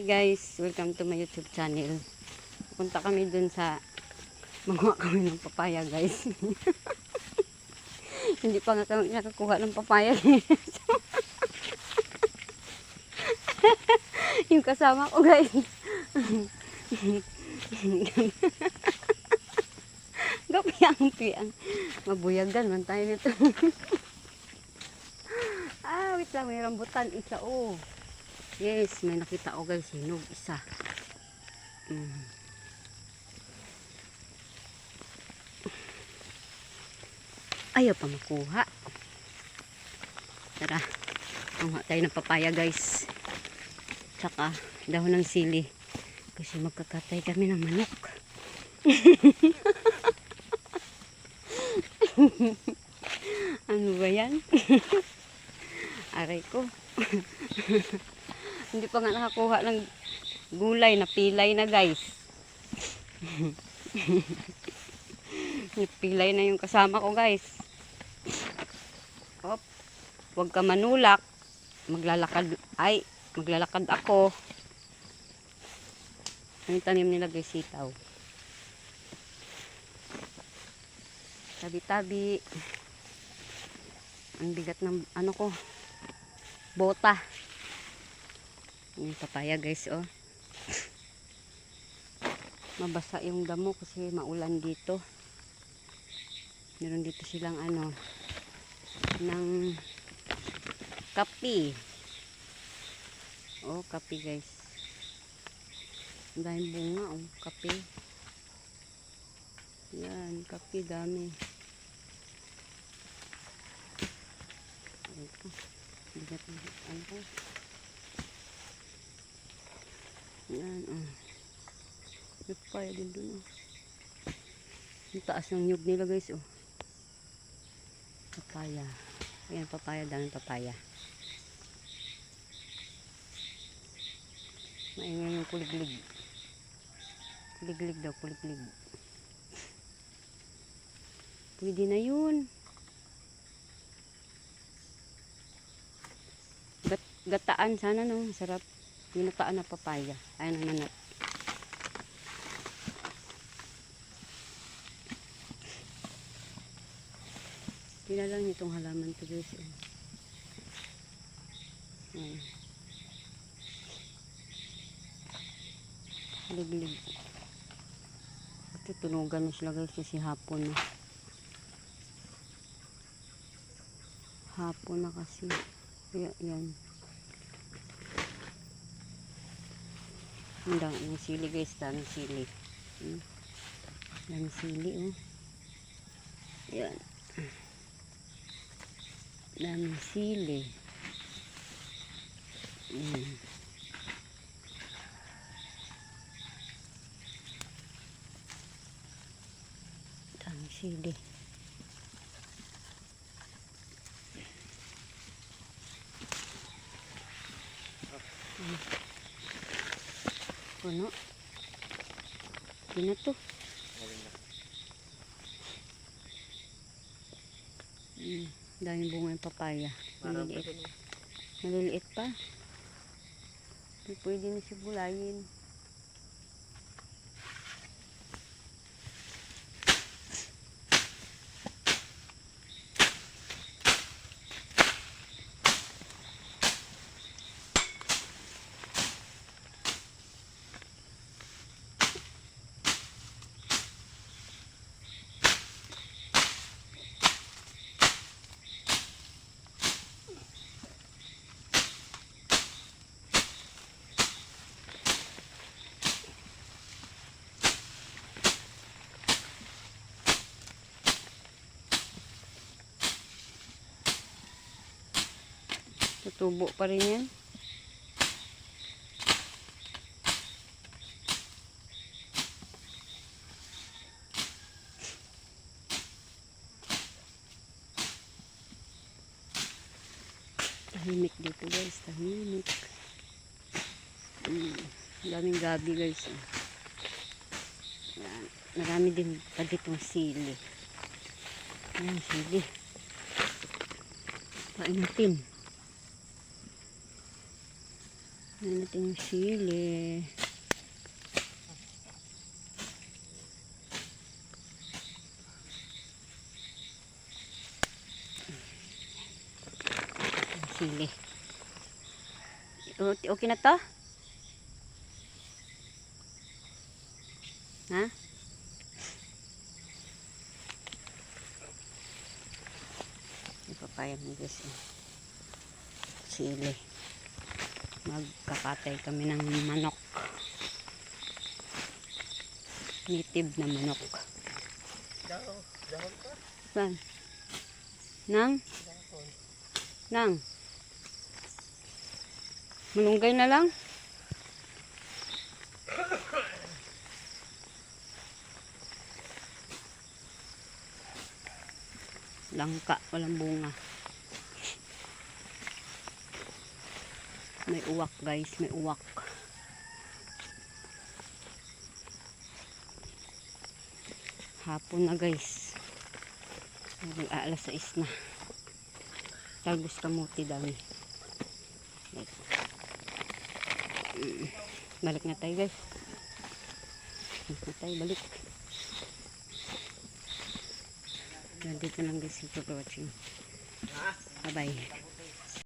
guys, welcome to my YouTube channel. Punta kami dun sa manguha kami ng papaya guys. Hindi pa nga kami nakakuha ng papaya. Yung kasama ko guys. Gapiyang-piyang. Mabuyagan man tayo nito. ah, wait lang. May rambutan. Isa, oh. Yes, may nakita ko guys. Hinog. Isa. Mm. Ayaw pa makuha. Tara. Ang tayo ng papaya guys. Tsaka dahon ng sili. Kasi magkakatay kami ng manok. ano ba yan? Aray ko. Hindi pa nga nakakuha ng gulay na pilay na guys. pilay na yung kasama ko guys. Op. Huwag ka manulak. Maglalakad. Ay, maglalakad ako. Ang tanim nila guys sitaw. Tabi-tabi. Ang bigat ng ano ko. Bota. Yung papaya guys oh. Mabasa yung damo kasi maulan dito. Meron dito silang ano ng kapi. Oh, kapi guys. Daming bunga oh, kapi. Yan, kapi dami. Ng ano ko. Yan, oh. May papaya din dun, oh. Ang taas ng nyug nila, guys, oh. Papaya. Ayan, papaya, daming papaya. Maingay yung kuliglig. Kuliglig daw, kuliglig. Pwede na yun. Gat gataan sana no, sarap. Ginataan na papaya. Ayun na nanat. Tila lang itong halaman to guys. eh. Ayan. Liglig. Ito tunugan na sila guys kasi hapon na. Hapon na kasi. Kaya yan. Ang daming sili guys, daming sili. Hmm. Daming sili oh. Yan. Daming sili. Hmm. Daming sili. Puno. Puno to. Mm, daming bunga ng papaya. Maliliit. Maliliit pa. Hindi pwede na sibulayin. Tutubo pa rin yan. Tahimik dito guys, tahimik. Mm, daming gabi guys. oh. Yan. Marami din pa ditong sili. Yan, sili. Pain natin. Natin yung sili. Sili. Okay na to? Ha? Ipapaya mo guys. eh. Sili. Magkakatay kami ng manok. Native na manok. Saan? Nang? Nang? Malunggay na lang? Langka, walang bunga. May uwak guys, may uwak. Hapon na guys. Mag-aalas 6 na. Talbos kamuti dami. Mm. Balik na tayo guys. Balik na tayo, balik. Nandito lang guys. Thank you for watching. Bye bye.